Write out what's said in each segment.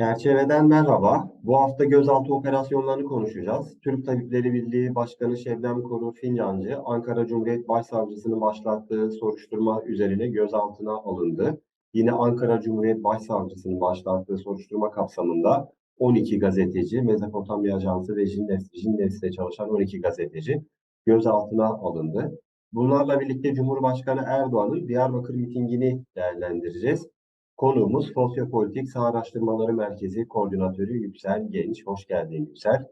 Çerçeveden merhaba. Bu hafta gözaltı operasyonlarını konuşacağız. Türk Tabipleri Birliği Başkanı Şebnem Korur Fincancı, Ankara Cumhuriyet Başsavcısının başlattığı soruşturma üzerine gözaltına alındı. Yine Ankara Cumhuriyet Başsavcısının başlattığı soruşturma kapsamında 12 gazeteci, Mezopotamya Ajansı ve Jindes, Jindes'te çalışan 12 gazeteci gözaltına alındı. Bunlarla birlikte Cumhurbaşkanı Erdoğan'ın Diyarbakır mitingini değerlendireceğiz. Konuğumuz Sosyopolitik Sağ Araştırmaları Merkezi Koordinatörü Yüksel Genç. Hoş geldin Yüksel.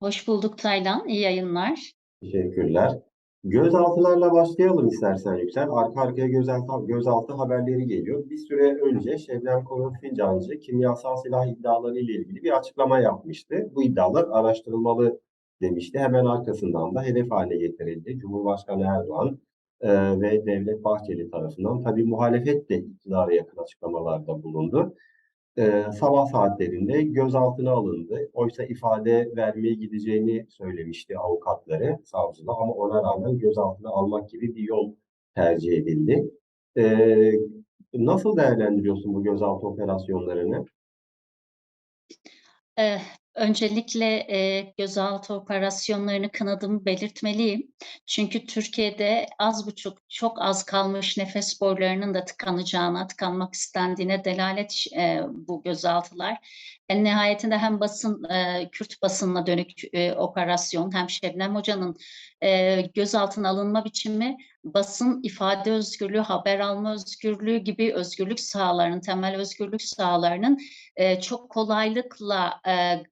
Hoş bulduk Taylan. İyi yayınlar. Teşekkürler. Gözaltılarla başlayalım istersen Yüksel. Arka arkaya gözaltı, gözaltı haberleri geliyor. Bir süre önce Şebnem Korur Fincancı kimyasal silah iddiaları ile ilgili bir açıklama yapmıştı. Bu iddialar araştırılmalı demişti. Hemen arkasından da hedef haline getirildi. Cumhurbaşkanı Erdoğan e, ve Devlet Bahçeli tarafından tabii muhalefet de iktidara yakın açıklamalarda bulundu. E, sabah saatlerinde gözaltına alındı. Oysa ifade vermeye gideceğini söylemişti avukatları, savcılar ama ona rağmen gözaltına almak gibi bir yol tercih edildi. E, nasıl değerlendiriyorsun bu gözaltı operasyonlarını? Öncelikle e, gözaltı operasyonlarını kınadığımı belirtmeliyim. Çünkü Türkiye'de az buçuk çok az kalmış nefes borularının da tıkanacağına, tıkanmak istendiğine delalet e, bu gözaltılar. En nihayetinde hem basın, e, Kürt basınına dönük e, operasyon hem Şebnem Hoca'nın e, gözaltına alınma biçimi basın ifade özgürlüğü, haber alma özgürlüğü gibi özgürlük sahalarının, temel özgürlük sahalarının e, çok kolaylıkla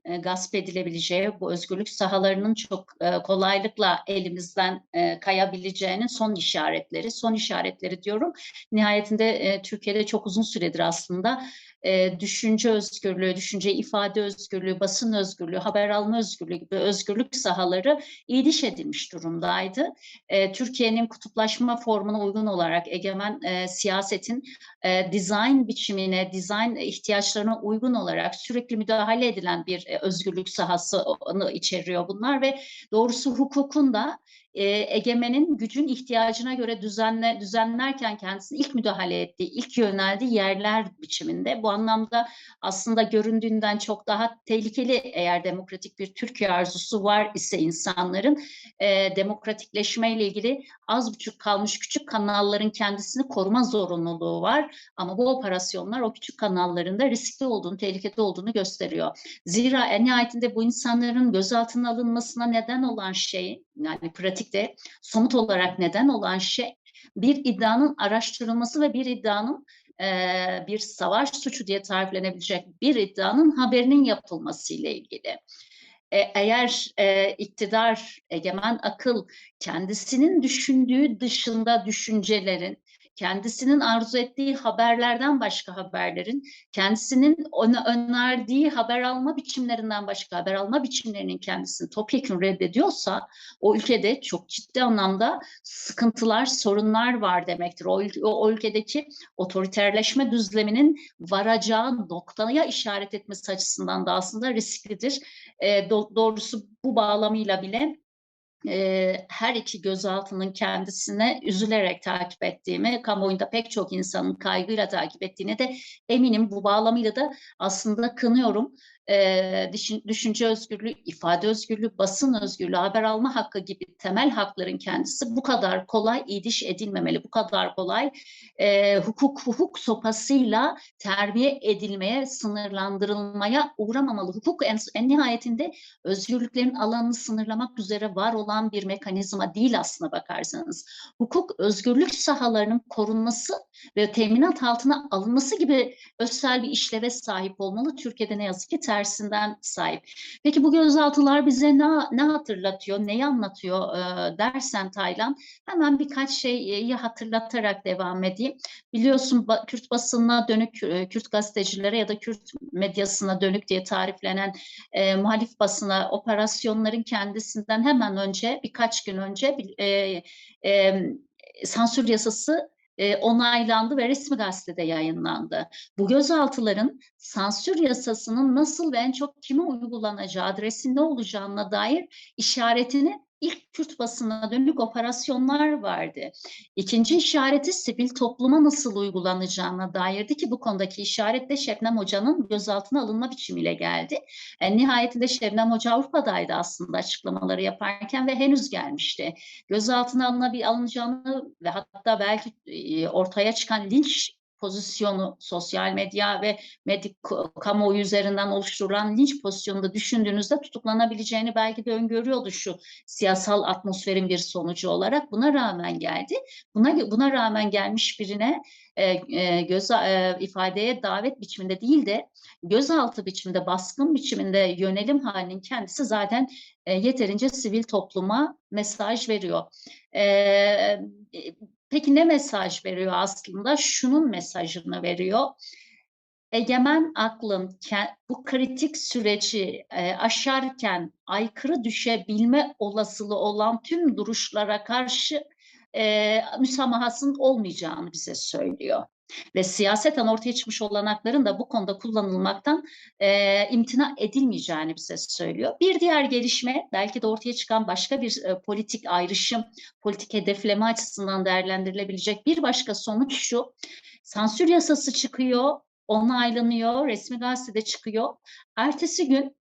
e, gasp edilebileceği, bu özgürlük sahalarının çok e, kolaylıkla elimizden e, kayabileceğinin son işaretleri, son işaretleri diyorum. Nihayetinde e, Türkiye'de çok uzun süredir aslında e, düşünce özgürlüğü, düşünce ifade özgürlüğü, basın özgürlüğü, haber alma özgürlüğü gibi özgürlük sahaları iyiliş edilmiş durumdaydı. E, Türkiye'nin kutuplaşma formuna uygun olarak egemen e, siyasetin e, dizayn biçimine, dizayn ihtiyaçlarına uygun olarak sürekli müdahale edilen bir e, özgürlük sahasını içeriyor bunlar ve doğrusu hukukun da e, egemenin gücün ihtiyacına göre düzenle düzenlerken kendisini ilk müdahale ettiği, ilk yöneldiği yerler biçiminde. Bu anlamda aslında göründüğünden çok daha tehlikeli eğer demokratik bir Türkiye arzusu var ise insanların e, demokratikleşmeyle ilgili az buçuk kalmış küçük kanalların kendisini koruma zorunluluğu var. Ama bu operasyonlar o küçük kanalların da riskli olduğunu, tehlikeli olduğunu gösteriyor. Zira en nihayetinde bu insanların gözaltına alınmasına neden olan şey, yani pratikte somut olarak neden olan şey bir iddianın araştırılması ve bir iddianın bir savaş suçu diye tariflenebilecek bir iddianın haberinin yapılması ile ilgili. E, eğer e, iktidar, egemen akıl kendisinin düşündüğü dışında düşüncelerin, kendisinin arzu ettiği haberlerden başka haberlerin, kendisinin ona önerdiği haber alma biçimlerinden başka haber alma biçimlerinin kendisini topyekun reddediyorsa o ülkede çok ciddi anlamda sıkıntılar, sorunlar var demektir. O, o, ülkedeki otoriterleşme düzleminin varacağı noktaya işaret etmesi açısından da aslında risklidir. E, do, doğrusu bu bağlamıyla bile her iki gözaltının kendisine üzülerek takip ettiğimi, kamuoyunda pek çok insanın kaygıyla takip ettiğini de eminim. Bu bağlamıyla da aslında kınıyorum e, düşün, düşünce özgürlüğü, ifade özgürlüğü, basın özgürlüğü, haber alma hakkı gibi temel hakların kendisi bu kadar kolay idiş edilmemeli, bu kadar kolay e, hukuk hukuk sopasıyla terbiye edilmeye, sınırlandırılmaya uğramamalı. Hukuk en, en nihayetinde özgürlüklerin alanını sınırlamak üzere var olan bir mekanizma değil aslına bakarsanız. Hukuk özgürlük sahalarının korunması ve teminat altına alınması gibi özel bir işleve sahip olmalı. Türkiye'de ne yazık ki tersinden sahip. Peki bu gözaltılar bize ne, ne hatırlatıyor, neyi anlatıyor e, dersen Taylan, hemen birkaç şeyi hatırlatarak devam edeyim. Biliyorsun Kürt basınına dönük, e, Kürt gazetecilere ya da Kürt medyasına dönük diye tariflenen e, muhalif basına operasyonların kendisinden hemen önce, birkaç gün önce e, e, sansür yasası e, onaylandı ve resmi gazetede yayınlandı. Bu gözaltıların sansür yasasının nasıl ve en çok kime uygulanacağı, adresin ne olacağına dair işaretini ilk Kürt basına dönük operasyonlar vardı. İkinci işareti sivil topluma nasıl uygulanacağına dairdi ki bu konudaki işaret de Şebnem Hoca'nın gözaltına alınma biçimiyle geldi. En nihayetinde Şebnem Hoca Avrupa'daydı aslında açıklamaları yaparken ve henüz gelmişti. Gözaltına alınabil alınacağını ve hatta belki e, ortaya çıkan linç pozisyonu sosyal medya ve medik kamuoyu üzerinden oluşturulan linç pozisyonunda düşündüğünüzde tutuklanabileceğini belki de öngörüyordu şu siyasal atmosferin bir sonucu olarak. Buna rağmen geldi. Buna buna rağmen gelmiş birine e, e, göz e, ifadeye davet biçiminde değil de gözaltı biçiminde, baskın biçiminde yönelim halinin kendisi zaten e, yeterince sivil topluma mesaj veriyor. E, Peki ne mesaj veriyor aslında? Şunun mesajını veriyor. Egemen aklın bu kritik süreci e, aşarken aykırı düşebilme olasılığı olan tüm duruşlara karşı e, müsamahasının olmayacağını bize söylüyor ve siyaseten ortaya çıkmış olanakların da bu konuda kullanılmaktan e, imtina edilmeyeceğini bize söylüyor. Bir diğer gelişme belki de ortaya çıkan başka bir e, politik ayrışım, politik hedefleme açısından değerlendirilebilecek bir başka sonuç şu. Sansür yasası çıkıyor, onaylanıyor, resmi gazetede çıkıyor. Ertesi gün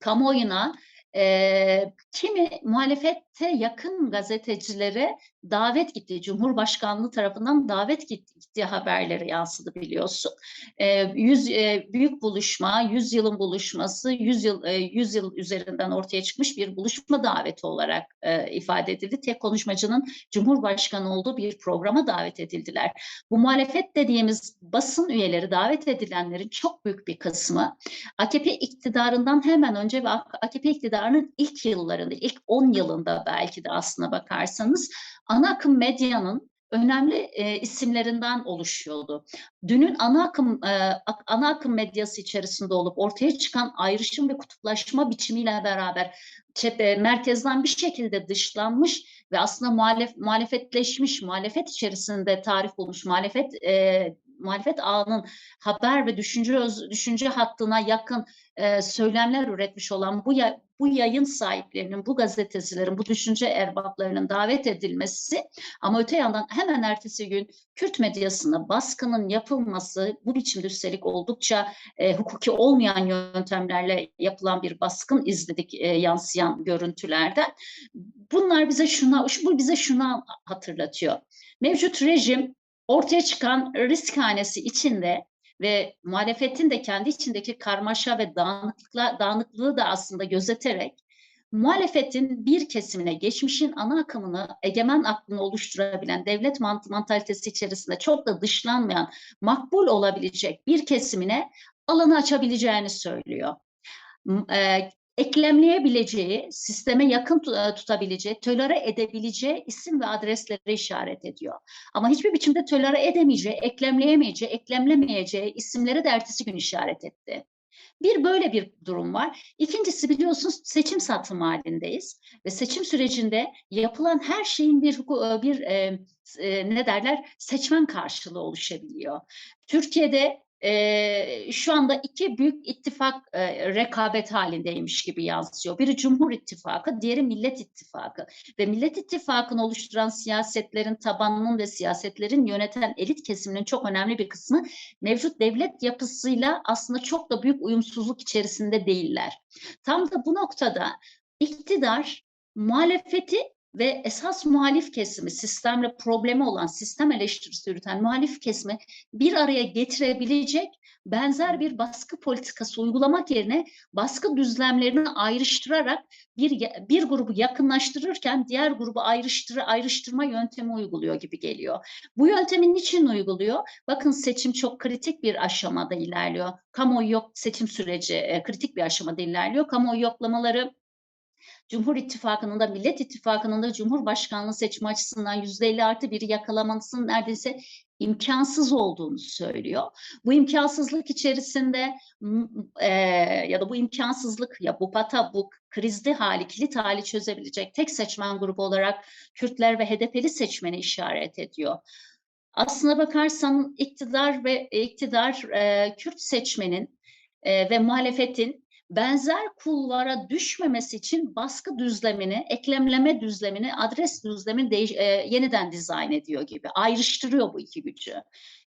kamuoyuna e, kimi muhalefette yakın gazetecilere davet gitti. Cumhurbaşkanlığı tarafından davet gitti haberleri yansıdı biliyorsun. E, yüz, e, büyük buluşma, yüz yılın buluşması, yüz yıl, e, yüz yıl üzerinden ortaya çıkmış bir buluşma daveti olarak e, ifade edildi. Tek konuşmacının Cumhurbaşkanı olduğu bir programa davet edildiler. Bu muhalefet dediğimiz basın üyeleri davet edilenlerin çok büyük bir kısmı AKP iktidarından hemen önce ve AKP iktidarının ilk yıllarında, ilk 10 yılında belki de aslına bakarsanız ana akım medyanın önemli e, isimlerinden oluşuyordu. Dünün ana akım e, ana akım medyası içerisinde olup ortaya çıkan ayrışım ve kutuplaşma biçimiyle beraber cephe, merkezden bir şekilde dışlanmış ve aslında muhalef, muhalefetleşmiş, muhalefet içerisinde tarif bulmuş, muhalefet e, muhalefet ağının haber ve düşünce öz, düşünce hattına yakın e, söylemler üretmiş olan bu bu yayın sahiplerinin, bu gazetecilerin, bu düşünce erbaplarının davet edilmesi ama öte yandan hemen ertesi gün Kürt medyasına baskının yapılması bu biçimde üstelik oldukça e, hukuki olmayan yöntemlerle yapılan bir baskın izledik e, yansıyan görüntülerden. Bunlar bize şuna, bu bize şuna hatırlatıyor. Mevcut rejim ortaya çıkan risk hanesi içinde ve muhalefetin de kendi içindeki karmaşa ve dağınıklıkla, dağınıklığı da aslında gözeterek muhalefetin bir kesimine geçmişin ana akımını egemen aklını oluşturabilen devlet mant mantalitesi içerisinde çok da dışlanmayan makbul olabilecek bir kesimine alanı açabileceğini söylüyor. Eklemleyebileceği, sisteme yakın e, tutabileceği, tölere edebileceği isim ve adresleri işaret ediyor. Ama hiçbir biçimde tölere edemeyeceği, eklemleyemeyeceği, eklemlemeyeceği isimleri de ertesi gün işaret etti. Bir böyle bir durum var. İkincisi biliyorsunuz seçim satım halindeyiz ve seçim sürecinde yapılan her şeyin bir e, bir e, e, ne derler seçmen karşılığı oluşabiliyor. Türkiye'de e, şu anda iki büyük ittifak e, rekabet halindeymiş gibi yansıyor. Biri Cumhur İttifakı, diğeri Millet İttifakı. Ve Millet İttifakı'nı oluşturan siyasetlerin tabanının ve siyasetlerin yöneten elit kesiminin çok önemli bir kısmı mevcut devlet yapısıyla aslında çok da büyük uyumsuzluk içerisinde değiller. Tam da bu noktada iktidar muhalefeti ve esas muhalif kesimi, sistemle problemi olan, sistem eleştirisi yürüten muhalif kesimi bir araya getirebilecek benzer bir baskı politikası uygulamak yerine baskı düzlemlerini ayrıştırarak bir bir grubu yakınlaştırırken diğer grubu ayrıştır ayrıştırma yöntemi uyguluyor gibi geliyor. Bu yöntemin niçin uyguluyor? Bakın seçim çok kritik bir aşamada ilerliyor. Kamuoyu yok seçim süreci e, kritik bir aşamada ilerliyor. Kamuoyu yoklamaları Cumhur İttifakı'nın da Millet İttifakı'nın da Cumhurbaşkanlığı seçimi açısından yüzde elli artı biri yakalamasının neredeyse imkansız olduğunu söylüyor. Bu imkansızlık içerisinde e, ya da bu imkansızlık ya bu pata bu krizli hali kilit hali çözebilecek tek seçmen grubu olarak Kürtler ve HDP'li seçmeni işaret ediyor. Aslına bakarsan iktidar ve iktidar e, Kürt seçmenin e, ve muhalefetin benzer kulvara düşmemesi için baskı düzlemini, eklemleme düzlemini, adres düzlemini değiş- e, yeniden dizayn ediyor gibi. Ayrıştırıyor bu iki gücü.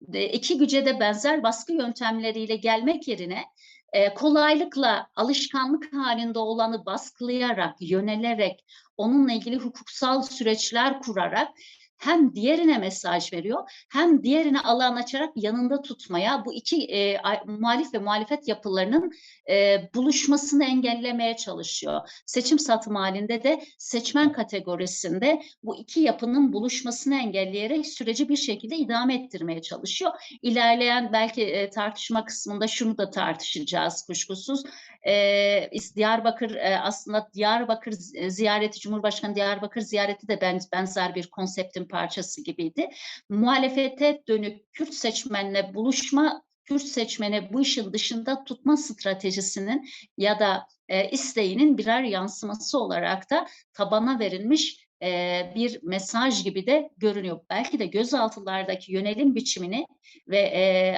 De, iki güce de benzer baskı yöntemleriyle gelmek yerine e, kolaylıkla alışkanlık halinde olanı baskılayarak, yönelerek, onunla ilgili hukuksal süreçler kurarak hem diğerine mesaj veriyor hem diğerine alan açarak yanında tutmaya bu iki e, muhalif ve muhalefet yapılarının e, buluşmasını engellemeye çalışıyor. Seçim satım halinde de seçmen kategorisinde bu iki yapının buluşmasını engelleyerek süreci bir şekilde idame ettirmeye çalışıyor. İlerleyen belki e, tartışma kısmında şunu da tartışacağız kuşkusuz. E, Diyarbakır e, aslında Diyarbakır zi- ziyareti Cumhurbaşkanı Diyarbakır ziyareti de ben, benzer bir konseptin parçası gibiydi. Muhalefete dönük Kürt seçmenle buluşma Kürt seçmeni bu işin dışında tutma stratejisinin ya da e, isteğinin birer yansıması olarak da tabana verilmiş e, bir mesaj gibi de görünüyor. Belki de gözaltılardaki yönelim biçimini ve e,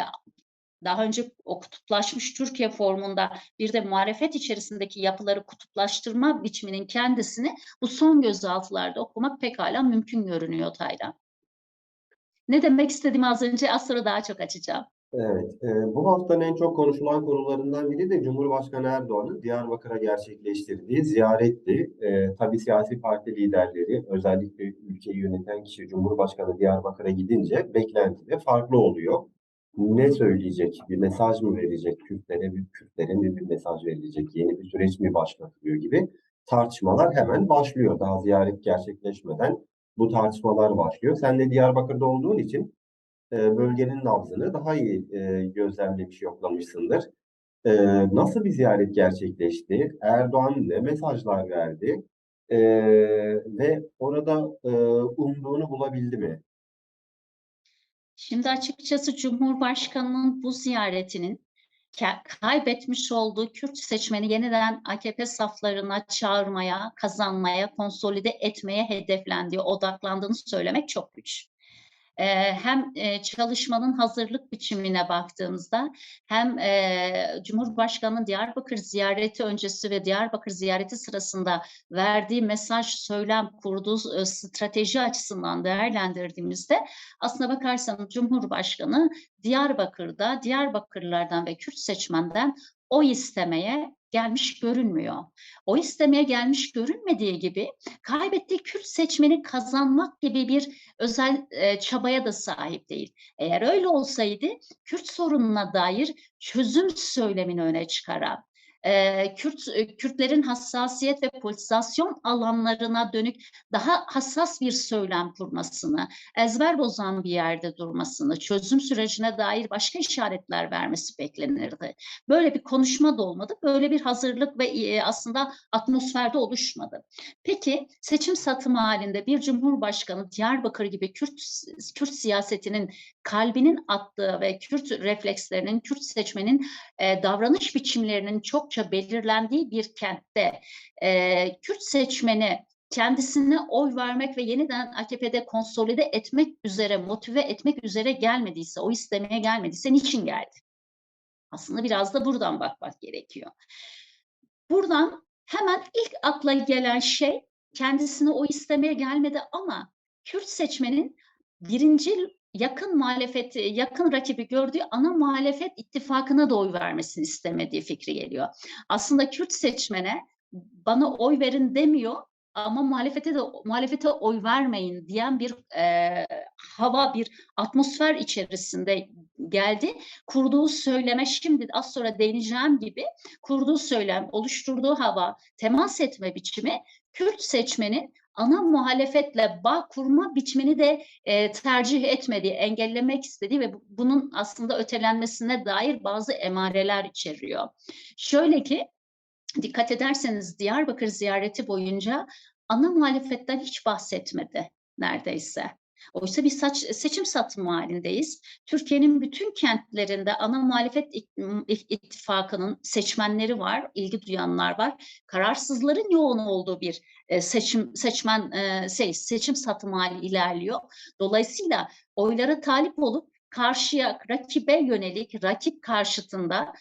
daha önce o kutuplaşmış Türkiye formunda bir de muhalefet içerisindeki yapıları kutuplaştırma biçiminin kendisini bu son gözaltılarda okumak pekala mümkün görünüyor Taylan. Ne demek istediğimi az önce az sonra daha çok açacağım. Evet, e, bu haftanın en çok konuşulan konularından biri de Cumhurbaşkanı Erdoğan'ın Diyarbakır'a gerçekleştirdiği ziyaretti. E, tabii siyasi parti liderleri, özellikle ülkeyi yöneten kişi Cumhurbaşkanı Diyarbakır'a gidince beklenti de farklı oluyor. Ne söyleyecek, bir mesaj mı verecek Kürtlere, bir Kürtlere mi bir mesaj verilecek, yeni bir süreç mi başlatılıyor gibi tartışmalar hemen başlıyor. Daha ziyaret gerçekleşmeden bu tartışmalar başlıyor. Sen de Diyarbakır'da olduğun için e, bölgenin nabzını daha iyi e, gözlemlemiş, yoklamışsındır. E, nasıl bir ziyaret gerçekleşti? Erdoğan ne mesajlar verdi? E, ve orada e, umduğunu bulabildi mi? Şimdi açıkçası Cumhurbaşkanı'nın bu ziyaretinin kaybetmiş olduğu Kürt seçmeni yeniden AKP saflarına çağırmaya, kazanmaya, konsolide etmeye hedeflendiği, odaklandığını söylemek çok güç. Hem çalışmanın hazırlık biçimine baktığımızda hem Cumhurbaşkanı'nın Diyarbakır ziyareti öncesi ve Diyarbakır ziyareti sırasında verdiği mesaj, söylem, kurduğu strateji açısından değerlendirdiğimizde aslına bakarsanız Cumhurbaşkanı Diyarbakır'da Diyarbakırlılardan ve Kürt seçmenden oy istemeye gelmiş görünmüyor. Oy istemeye gelmiş görünmediği gibi kaybettiği Kürt seçmeni kazanmak gibi bir özel e, çabaya da sahip değil. Eğer öyle olsaydı Kürt sorununa dair çözüm söylemini öne çıkaran, e, Kürt Kürtlerin hassasiyet ve politizasyon alanlarına dönük daha hassas bir söylem kurmasını, ezber bozan bir yerde durmasını, çözüm sürecine dair başka işaretler vermesi beklenirdi. Böyle bir konuşma da olmadı, böyle bir hazırlık ve e, aslında atmosferde oluşmadı. Peki seçim satımı halinde bir cumhurbaşkanı Diyarbakır gibi Kürt Kürt siyasetinin kalbinin attığı ve Kürt reflekslerinin, Kürt seçmenin e, davranış biçimlerinin çokça belirlendiği bir kentte e, Kürt seçmeni kendisine oy vermek ve yeniden AKP'de konsolide etmek üzere, motive etmek üzere gelmediyse, o istemeye gelmediyse niçin geldi? Aslında biraz da buradan bakmak gerekiyor. Buradan hemen ilk akla gelen şey kendisine o istemeye gelmedi ama Kürt seçmenin birinci yakın muhalefeti, yakın rakibi gördüğü ana muhalefet ittifakına da oy vermesini istemediği fikri geliyor. Aslında Kürt seçmene bana oy verin demiyor ama muhalefete de muhalefete oy vermeyin diyen bir e, hava, bir atmosfer içerisinde geldi. Kurduğu söyleme şimdi az sonra değineceğim gibi kurduğu söylem, oluşturduğu hava, temas etme biçimi Kürt seçmenin ana muhalefetle bağ kurma biçimini de e, tercih etmediği, engellemek istediği ve bu- bunun aslında ötelenmesine dair bazı emareler içeriyor. Şöyle ki dikkat ederseniz Diyarbakır ziyareti boyunca ana muhalefetten hiç bahsetmedi neredeyse. Oysa bir saç, seçim satımı halindeyiz. Türkiye'nin bütün kentlerinde ana muhalefet ittifakının seçmenleri var, ilgi duyanlar var. Kararsızların yoğun olduğu bir e, seçim seçmen e, şey, seçim satımı hali ilerliyor. Dolayısıyla oylara talip olup karşıya, rakibe yönelik, rakip karşıtında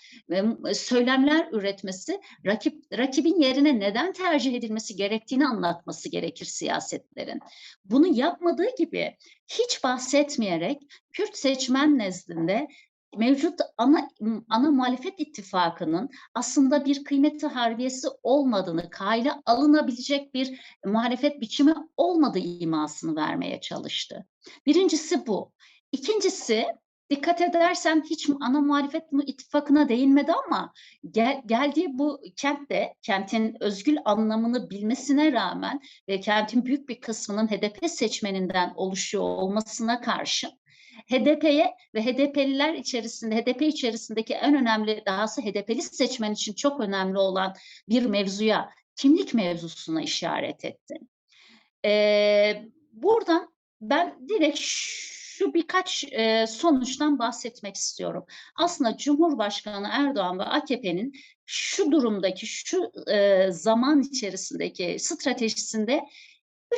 söylemler üretmesi, rakip rakibin yerine neden tercih edilmesi gerektiğini anlatması gerekir siyasetlerin. Bunu yapmadığı gibi hiç bahsetmeyerek Kürt seçmen nezdinde mevcut ana ana muhalefet ittifakının aslında bir kıymeti harbiyesi olmadığını, kayla alınabilecek bir muhalefet biçimi olmadığı imasını vermeye çalıştı. Birincisi bu. İkincisi dikkat edersen hiç ana muhalefet ittifakına değinmedi ama gel, geldiği bu kentte kentin özgül anlamını bilmesine rağmen ve kentin büyük bir kısmının HDP seçmeninden oluşuyor olmasına karşın HDP'ye ve HDP'liler içerisinde, HDP içerisindeki en önemli, dahası HDP'li seçmen için çok önemli olan bir mevzuya, kimlik mevzusuna işaret etti. Ee, buradan ben direkt şu birkaç e, sonuçtan bahsetmek istiyorum. Aslında Cumhurbaşkanı Erdoğan ve AKP'nin şu durumdaki, şu e, zaman içerisindeki stratejisinde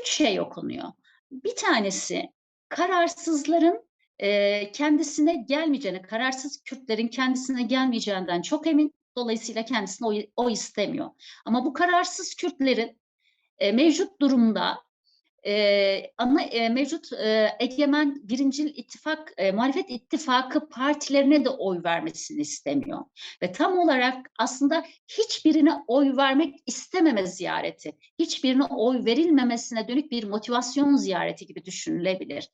üç şey okunuyor. Bir tanesi kararsızların e, kendisine gelmeyeceğini, kararsız Kürtlerin kendisine gelmeyeceğinden çok emin. Dolayısıyla kendisine o, o istemiyor. Ama bu kararsız Kürtlerin e, mevcut durumda e, ana e, mevcut e, egemen birincil ittifak, e, muhalefet ittifakı partilerine de oy vermesini istemiyor. Ve tam olarak aslında hiçbirine oy vermek istememe ziyareti, hiçbirine oy verilmemesine dönük bir motivasyon ziyareti gibi düşünülebilir.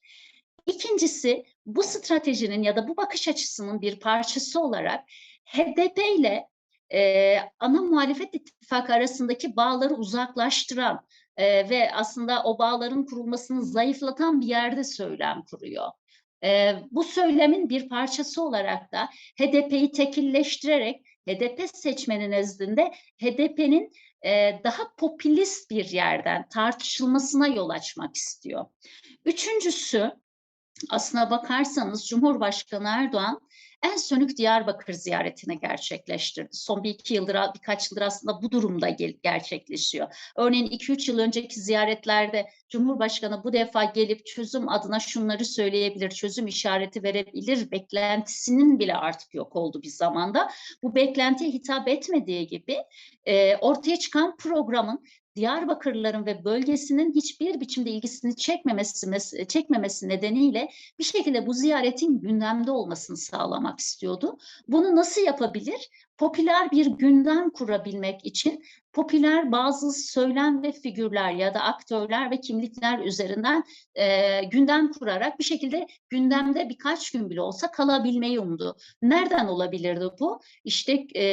İkincisi bu stratejinin ya da bu bakış açısının bir parçası olarak HDP ile e, ana muhalefet ittifakı arasındaki bağları uzaklaştıran e, ve aslında o bağların kurulmasını zayıflatan bir yerde söylem kuruyor. E, bu söylemin bir parçası olarak da HDP'yi tekilleştirerek HDP seçmeni nezdinde HDP'nin e, daha popülist bir yerden tartışılmasına yol açmak istiyor. Üçüncüsü aslına bakarsanız Cumhurbaşkanı Erdoğan en sönük Diyarbakır ziyaretini gerçekleştirdi. Son bir iki yıldır, birkaç yıldır aslında bu durumda gerçekleşiyor. Örneğin iki üç yıl önceki ziyaretlerde Cumhurbaşkanı bu defa gelip çözüm adına şunları söyleyebilir, çözüm işareti verebilir beklentisinin bile artık yok oldu bir zamanda. Bu beklentiye hitap etmediği gibi e, ortaya çıkan programın Diyarbakırlıların ve bölgesinin hiçbir biçimde ilgisini çekmemesi, çekmemesi nedeniyle bir şekilde bu ziyaretin gündemde olmasını sağlamak istiyordu. Bunu nasıl yapabilir? Popüler bir gündem kurabilmek için popüler bazı söylem ve figürler ya da aktörler ve kimlikler üzerinden e, gündem kurarak bir şekilde gündemde birkaç gün bile olsa kalabilmeyi umdu. Nereden olabilirdi bu? İşte e,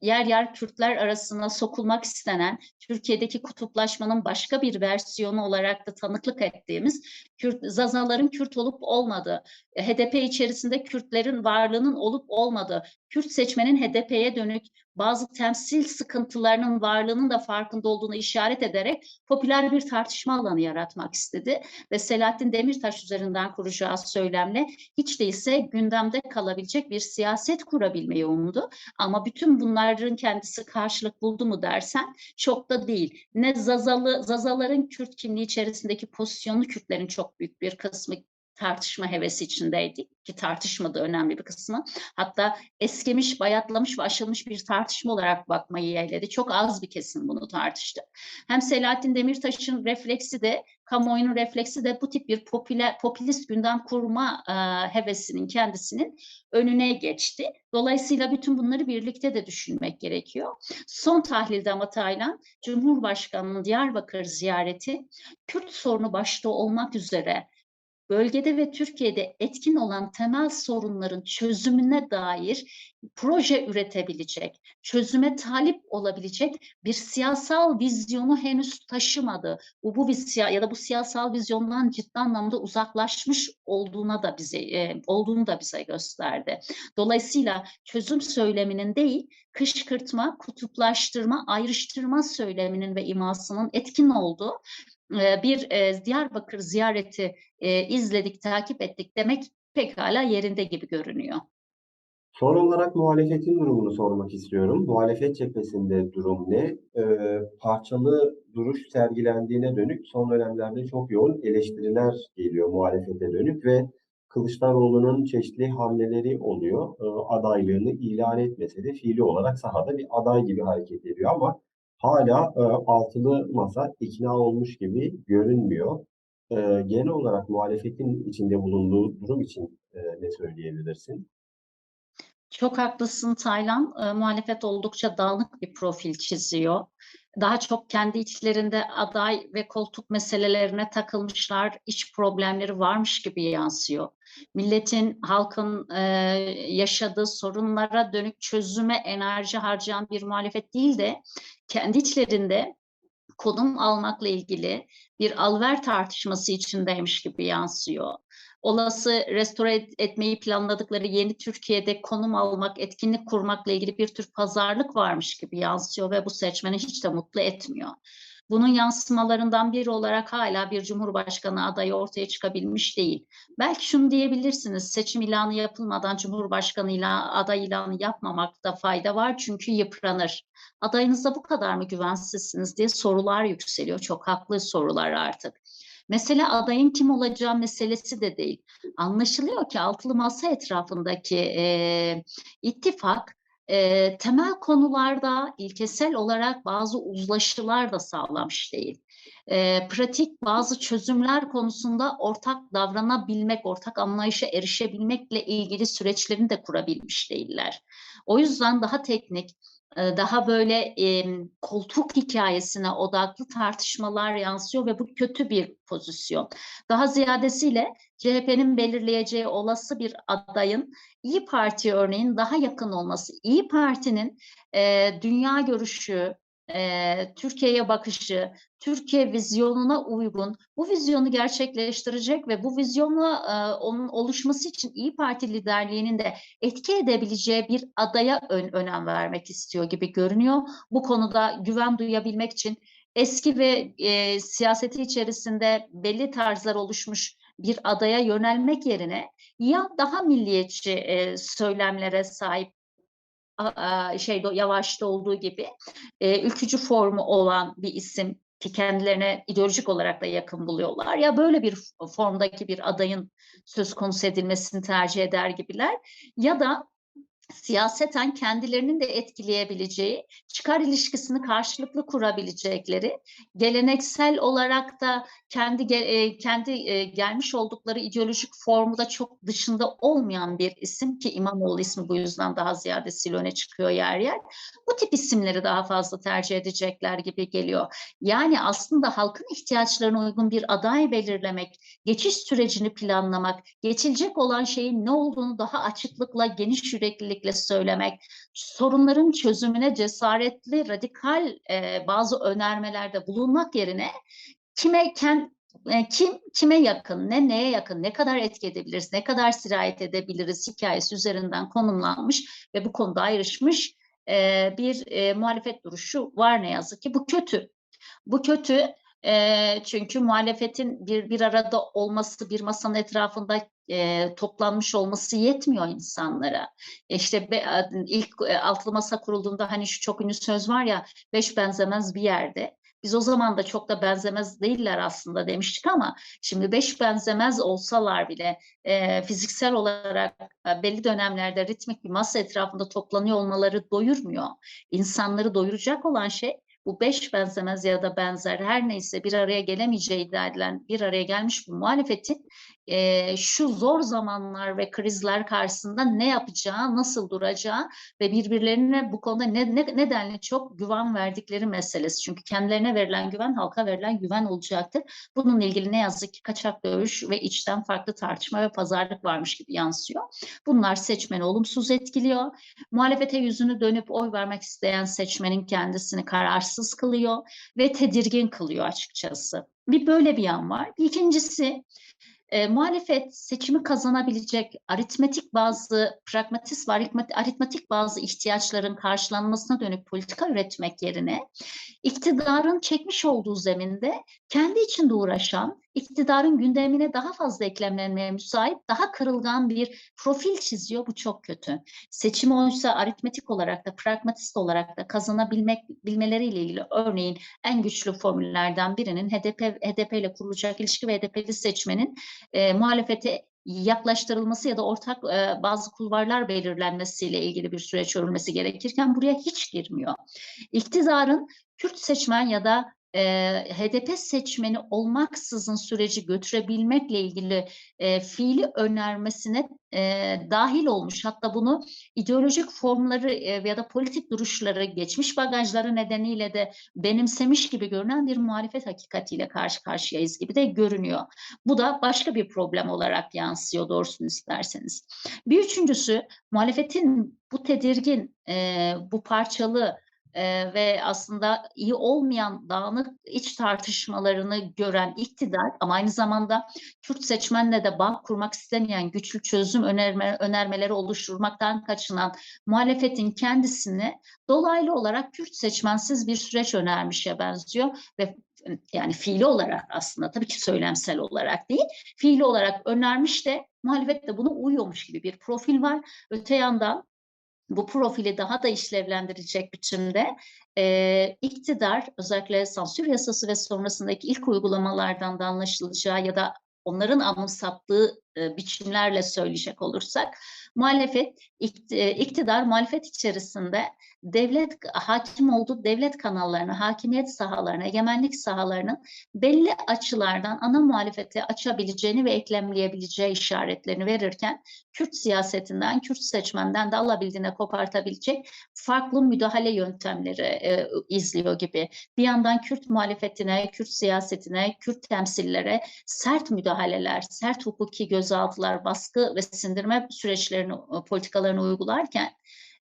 yer yer Kürtler arasına sokulmak istenen, Türkiye'deki kutuplaşmanın başka bir versiyonu olarak da tanıklık ettiğimiz Kürt, Zazaların Kürt olup olmadığı, HDP içerisinde Kürtlerin varlığının olup olmadığı, Kürt seçmenin HDP'ye dönük bazı temsil sıkıntılarının varlığının da farkında olduğunu işaret ederek popüler bir tartışma alanı yaratmak istedi ve Selahattin Demirtaş üzerinden kuracağı söylemle hiç değilse gündemde kalabilecek bir siyaset kurabilmeyi umdu. Ama bütün bunların kendisi karşılık buldu mu dersen çok da değil. Ne Zazalı, Zazaların Kürt kimliği içerisindeki pozisyonu Kürtlerin çok büyük bir kısmı tartışma hevesi içindeydik ki tartışmadı önemli bir kısmı. Hatta eskimiş, bayatlamış ve aşılmış bir tartışma olarak bakmayı yeğledi. Çok az bir kesim bunu tartıştı. Hem Selahattin Demirtaş'ın refleksi de, kamuoyunun refleksi de bu tip bir popüler, popülist gündem kurma e, hevesinin kendisinin önüne geçti. Dolayısıyla bütün bunları birlikte de düşünmek gerekiyor. Son tahlilde ama Taylan, Cumhurbaşkanı'nın Diyarbakır ziyareti Kürt sorunu başta olmak üzere bölgede ve Türkiye'de etkin olan temel sorunların çözümüne dair proje üretebilecek, çözüme talip olabilecek bir siyasal vizyonu henüz taşımadı. Bu, bu bir ya da bu siyasal vizyondan ciddi anlamda uzaklaşmış olduğuna da bize e, olduğunu da bize gösterdi. Dolayısıyla çözüm söyleminin değil, kışkırtma, kutuplaştırma, ayrıştırma söyleminin ve imasının etkin olduğu bir Diyarbakır ziyareti izledik, takip ettik demek pekala yerinde gibi görünüyor. Son olarak muhalefetin durumunu sormak istiyorum. Muhalefet cephesinde durum ne? Ee, parçalı duruş sergilendiğine dönük son dönemlerde çok yoğun eleştiriler geliyor muhalefete dönük ve Kılıçdaroğlu'nun çeşitli hamleleri oluyor. E, adaylığını ilan etmese de fiili olarak sahada bir aday gibi hareket ediyor ama hala e, altılı masa ikna olmuş gibi görünmüyor. E, genel olarak muhalefetin içinde bulunduğu durum için e, ne söyleyebilirsin? Çok haklısın Taylan. E, muhalefet oldukça dağınık bir profil çiziyor. Daha çok kendi içlerinde aday ve koltuk meselelerine takılmışlar, iç problemleri varmış gibi yansıyor. Milletin, halkın e, yaşadığı sorunlara dönük çözüme enerji harcayan bir muhalefet değil de kendi içlerinde konum almakla ilgili bir alver tartışması içindeymiş gibi yansıyor olası restore etmeyi planladıkları yeni Türkiye'de konum almak, etkinlik kurmakla ilgili bir tür pazarlık varmış gibi yansıyor ve bu seçmeni hiç de mutlu etmiyor. Bunun yansımalarından biri olarak hala bir cumhurbaşkanı adayı ortaya çıkabilmiş değil. Belki şunu diyebilirsiniz, seçim ilanı yapılmadan cumhurbaşkanı ilan, aday ilanı yapmamakta fayda var çünkü yıpranır. Adayınızda bu kadar mı güvensizsiniz diye sorular yükseliyor. Çok haklı sorular artık. Mesele adayın kim olacağı meselesi de değil. Anlaşılıyor ki altılı masa etrafındaki e, ittifak e, temel konularda ilkesel olarak bazı uzlaşılar da sağlamış değil. E, pratik bazı çözümler konusunda ortak davranabilmek, ortak anlayışa erişebilmekle ilgili süreçlerini de kurabilmiş değiller. O yüzden daha teknik, daha böyle e, koltuk hikayesine odaklı tartışmalar yansıyor ve bu kötü bir pozisyon. Daha ziyadesiyle CHP'nin belirleyeceği olası bir adayın İyi Parti örneğin daha yakın olması. İyi Parti'nin e, dünya görüşü, e, Türkiye'ye bakışı, Türkiye vizyonuna uygun, bu vizyonu gerçekleştirecek ve bu vizyonla e, onun oluşması için İyi Parti liderliğinin de etki edebileceği bir adaya ön, önem vermek istiyor gibi görünüyor. Bu konuda güven duyabilmek için eski ve e, siyaseti içerisinde belli tarzlar oluşmuş bir adaya yönelmek yerine ya daha milliyetçi e, söylemlere sahip şey yavaşta olduğu gibi e, ülkücü formu olan bir isim ki kendilerine ideolojik olarak da yakın buluyorlar. Ya böyle bir formdaki bir adayın söz konusu edilmesini tercih eder gibiler ya da siyaseten kendilerinin de etkileyebileceği, çıkar ilişkisini karşılıklı kurabilecekleri, geleneksel olarak da kendi e, kendi e, gelmiş oldukları ideolojik formu da çok dışında olmayan bir isim ki İmamoğlu ismi bu yüzden daha ziyadesiyle öne çıkıyor yer yer. Bu tip isimleri daha fazla tercih edecekler gibi geliyor. Yani aslında halkın ihtiyaçlarına uygun bir aday belirlemek, geçiş sürecini planlamak, geçilecek olan şeyin ne olduğunu daha açıklıkla, geniş yüreklilikle söylemek, sorunların çözümüne cesaretli, radikal e, bazı önermelerde bulunmak yerine kime kend, e, kim kime yakın, ne neye yakın, ne kadar etki edebiliriz, ne kadar sirayet edebiliriz hikayesi üzerinden konumlanmış ve bu konuda ayrışmış e, bir e, muhalefet duruşu var ne yazık ki. Bu kötü. Bu kötü e, çünkü muhalefetin bir bir arada olması, bir masanın etrafında e, toplanmış olması yetmiyor insanlara. İşte be, ilk e, altılı masa kurulduğunda hani şu çok ünlü söz var ya, beş benzemez bir yerde. Biz o zaman da çok da benzemez değiller aslında demiştik ama şimdi beş benzemez olsalar bile e, fiziksel olarak e, belli dönemlerde ritmik bir masa etrafında toplanıyor olmaları doyurmuyor. İnsanları doyuracak olan şey bu beş benzemez ya da benzer her neyse bir araya gelemeyeceği iddia edilen bir araya gelmiş bu muhalefetin e, şu zor zamanlar ve krizler karşısında ne yapacağı, nasıl duracağı ve birbirlerine bu konuda ne, ne, nedenle çok güven verdikleri meselesi. Çünkü kendilerine verilen güven halka verilen güven olacaktır. Bununla ilgili ne yazık ki kaçak dövüş ve içten farklı tartışma ve pazarlık varmış gibi yansıyor. Bunlar seçmeni olumsuz etkiliyor. Muhalefete yüzünü dönüp oy vermek isteyen seçmenin kendisini kararsız kılıyor ve tedirgin kılıyor açıkçası. Bir böyle bir yan var. İkincisi e, muhalefet seçimi kazanabilecek aritmetik bazı pragmatist ve aritmetik bazı ihtiyaçların karşılanmasına dönük politika üretmek yerine iktidarın çekmiş olduğu zeminde kendi içinde uğraşan iktidarın gündemine daha fazla eklemlenmeye müsait, daha kırılgan bir profil çiziyor. Bu çok kötü. Seçimi oysa aritmetik olarak da, pragmatist olarak da kazanabilmek bilmeleriyle ilgili örneğin en güçlü formüllerden birinin HDP, HDP ile kurulacak ilişki ve HDP'li seçmenin e, muhalefete yaklaştırılması ya da ortak e, bazı kulvarlar belirlenmesiyle ilgili bir süreç örülmesi gerekirken buraya hiç girmiyor. İktidarın Kürt seçmen ya da e, HDP seçmeni olmaksızın süreci götürebilmekle ilgili e, fiili önermesine e, dahil olmuş. Hatta bunu ideolojik formları e, ya da politik duruşları, geçmiş bagajları nedeniyle de benimsemiş gibi görünen bir muhalefet hakikatiyle karşı karşıyayız gibi de görünüyor. Bu da başka bir problem olarak yansıyor doğrusunu isterseniz. Bir üçüncüsü muhalefetin bu tedirgin, e, bu parçalı e, ve aslında iyi olmayan dağınık iç tartışmalarını gören iktidar ama aynı zamanda Kürt seçmenle de bağ kurmak istemeyen güçlü çözüm önerme, önermeleri oluşturmaktan kaçınan muhalefetin kendisini dolaylı olarak Kürt seçmensiz bir süreç önermişe benziyor ve yani fiili olarak aslında tabii ki söylemsel olarak değil, fiili olarak önermiş de muhalefet de buna uyuyormuş gibi bir profil var. Öte yandan bu profili daha da işlevlendirecek biçimde e, iktidar özellikle sansür yasası ve sonrasındaki ilk uygulamalardan da anlaşılacağı ya da onların anımsattığı e, biçimlerle söyleyecek olursak muhalefet e, iktidar muhalefet içerisinde devlet hakim olduğu devlet kanallarını, hakimiyet sahalarını, egemenlik sahalarının belli açılardan ana muhalefeti açabileceğini ve eklemleyebileceği işaretlerini verirken Kürt siyasetinden, Kürt seçmenden de alabildiğine kopartabilecek farklı müdahale yöntemleri e, izliyor gibi. Bir yandan Kürt muhalefetine, Kürt siyasetine, Kürt temsillere sert müdahaleler, sert hukuki gözaltılar, baskı ve sindirme süreçlerini, e, politikalarını uygularken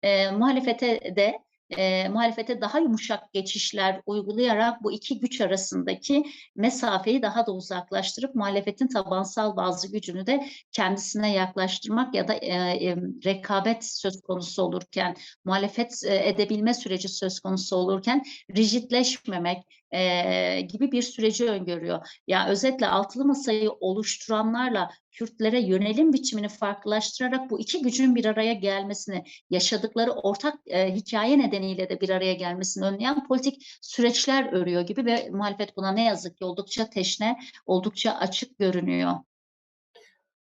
e, muhalefete de e, muhalefete daha yumuşak geçişler uygulayarak bu iki güç arasındaki mesafeyi daha da uzaklaştırıp muhalefetin tabansal bazı gücünü de kendisine yaklaştırmak ya da e, e, rekabet söz konusu olurken, muhalefet e, edebilme süreci söz konusu olurken rigidleşmemek e, gibi bir süreci öngörüyor. Ya özetle altılı masayı oluşturanlarla Kürtlere yönelim biçimini farklılaştırarak bu iki gücün bir araya gelmesini, yaşadıkları ortak e, hikaye nedeniyle de bir araya gelmesini önleyen politik süreçler örüyor gibi ve muhalefet buna ne yazık ki oldukça teşne, oldukça açık görünüyor.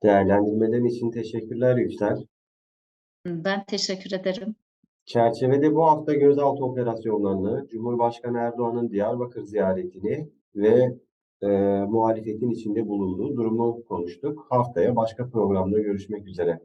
Değerlendirmelerin için teşekkürler Yüksel. Ben teşekkür ederim. Çerçevede bu hafta gözaltı operasyonlarını, Cumhurbaşkanı Erdoğan'ın Diyarbakır ziyaretini ve e, muhalefetin içinde bulunduğu durumu konuştuk. Haftaya başka programda görüşmek üzere.